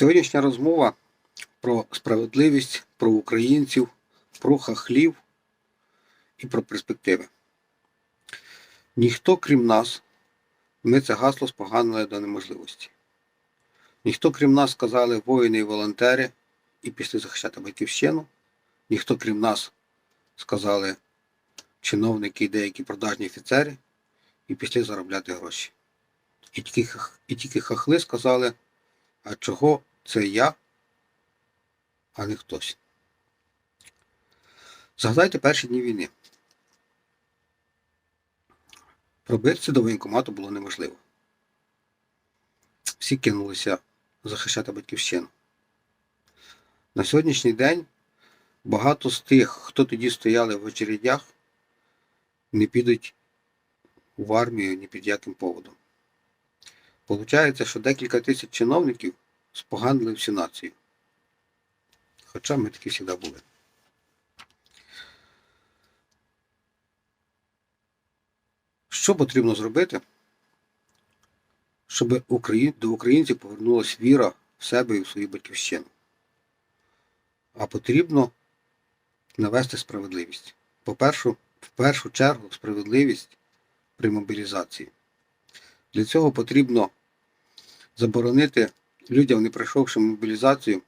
Сьогоднішня розмова про справедливість, про українців, про хахлів і про перспективи. Ніхто, крім нас, ми це гасло споганили до неможливості. Ніхто, крім нас, сказали воїни і волонтери і пішли захищати батьківщину. Ніхто, крім нас, сказали чиновники і деякі продажні офіцери і пішли заробляти гроші. І тільки, і тільки хахли сказали, а чого це я, а не хтось. Згадайте перші дні війни. Пробитися до воєнкомату було неможливо. Всі кинулися захищати батьківщину. На сьогоднішній день багато з тих, хто тоді стояли в очередях, не підуть в армію ні під яким поводом. Получається, що декілька тисяч чиновників споганили всю націю. Хоча ми такі завжди були. Що потрібно зробити, щоб до українців повернулася віра в себе і в свою батьківщину? А потрібно навести справедливість. По-перше, в першу чергу справедливість при мобілізації. Для цього потрібно заборонити людям, не пройшовши мобілізацію,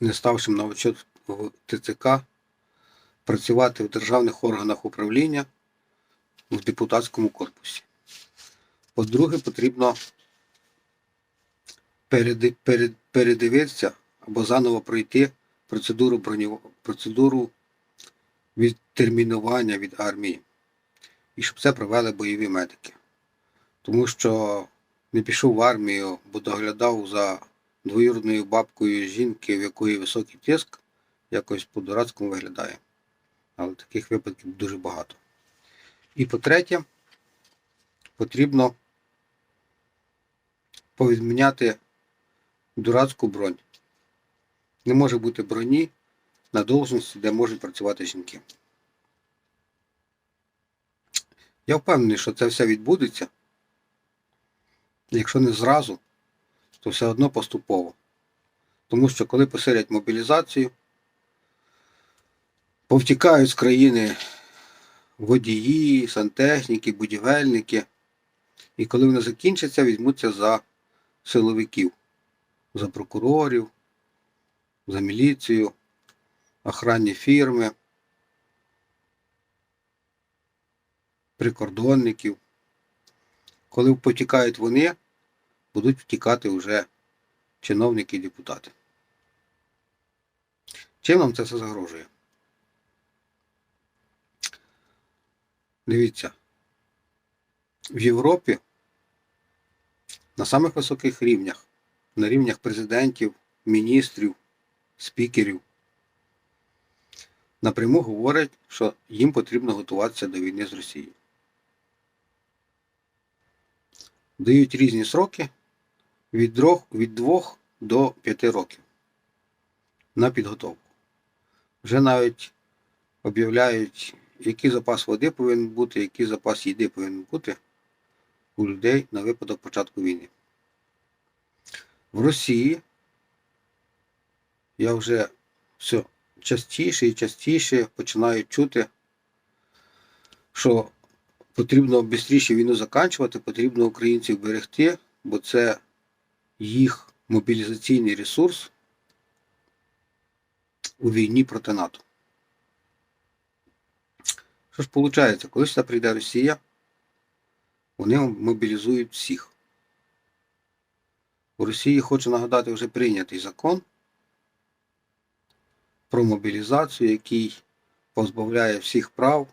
не ставшим на учет в ТЦК, працювати в державних органах управління в депутатському корпусі. По-друге, потрібно передивитися або заново пройти процедуру броню, процедуру відтермінування від армії. І щоб це провели бойові медики. Тому що не пішов в армію, бо доглядав за двоюродною бабкою жінки, в якої високий тиск, якось по-дурацькому виглядає. Але таких випадків дуже багато. І по-третє, потрібно повідміняти дурацьку бронь. Не може бути броні на должності, де можуть працювати жінки. Я впевнений, що це все відбудеться. Якщо не зразу, то все одно поступово. Тому що коли посилять мобілізацію, повтікають з країни водії, сантехніки, будівельники. І коли вони закінчаться, візьмуться за силовиків, за прокурорів, за міліцію, охранні фірми, прикордонників. Коли потікають вони, будуть втікати вже чиновники і депутати. Чим нам це все загрожує? Дивіться, в Європі на самих високих рівнях, на рівнях президентів, міністрів, спікерів, напряму говорять, що їм потрібно готуватися до війни з Росією. Дають різні сроки від 2, від до 5 років на підготовку. Вже навіть об'являють, який запас води повинен бути, який запас їди повинен бути у людей на випадок початку війни. В Росії я вже все частіше і частіше починаю чути, що потрібно швидше війну закінчувати, потрібно українців берегти, бо це їх мобілізаційний ресурс у війні проти НАТО. Що ж виходить, коли сюди прийде Росія, вони мобілізують всіх. У Росії хочу нагадати вже прийнятий закон про мобілізацію, який позбавляє всіх прав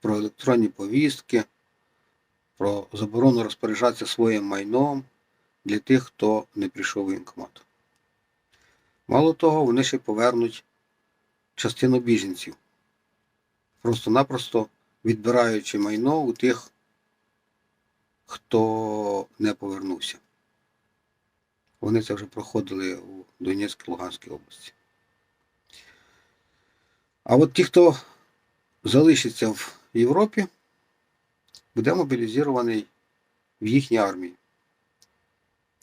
про електронні повістки, про заборону розпоряджатися своїм майном для тих, хто не прийшов в воєнкомат. Мало того, вони ще повернуть частину біженців, просто-напросто відбираючи майно у тих, хто не повернувся. Вони це вже проходили у Донецькій Луганській області. А от ті, хто залишиться в Європі, буде мобілізований в їхній армії.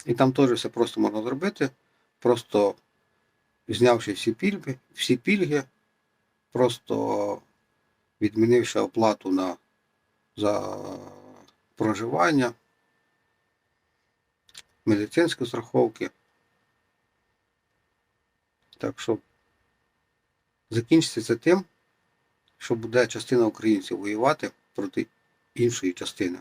І там теж все просто можна зробити, просто знявши всі пільги, всі пільги, просто відмінивши оплату на, за проживання, медицинські страховки. Так що закінчиться це тим, що буде частина українців воювати проти іншої частини.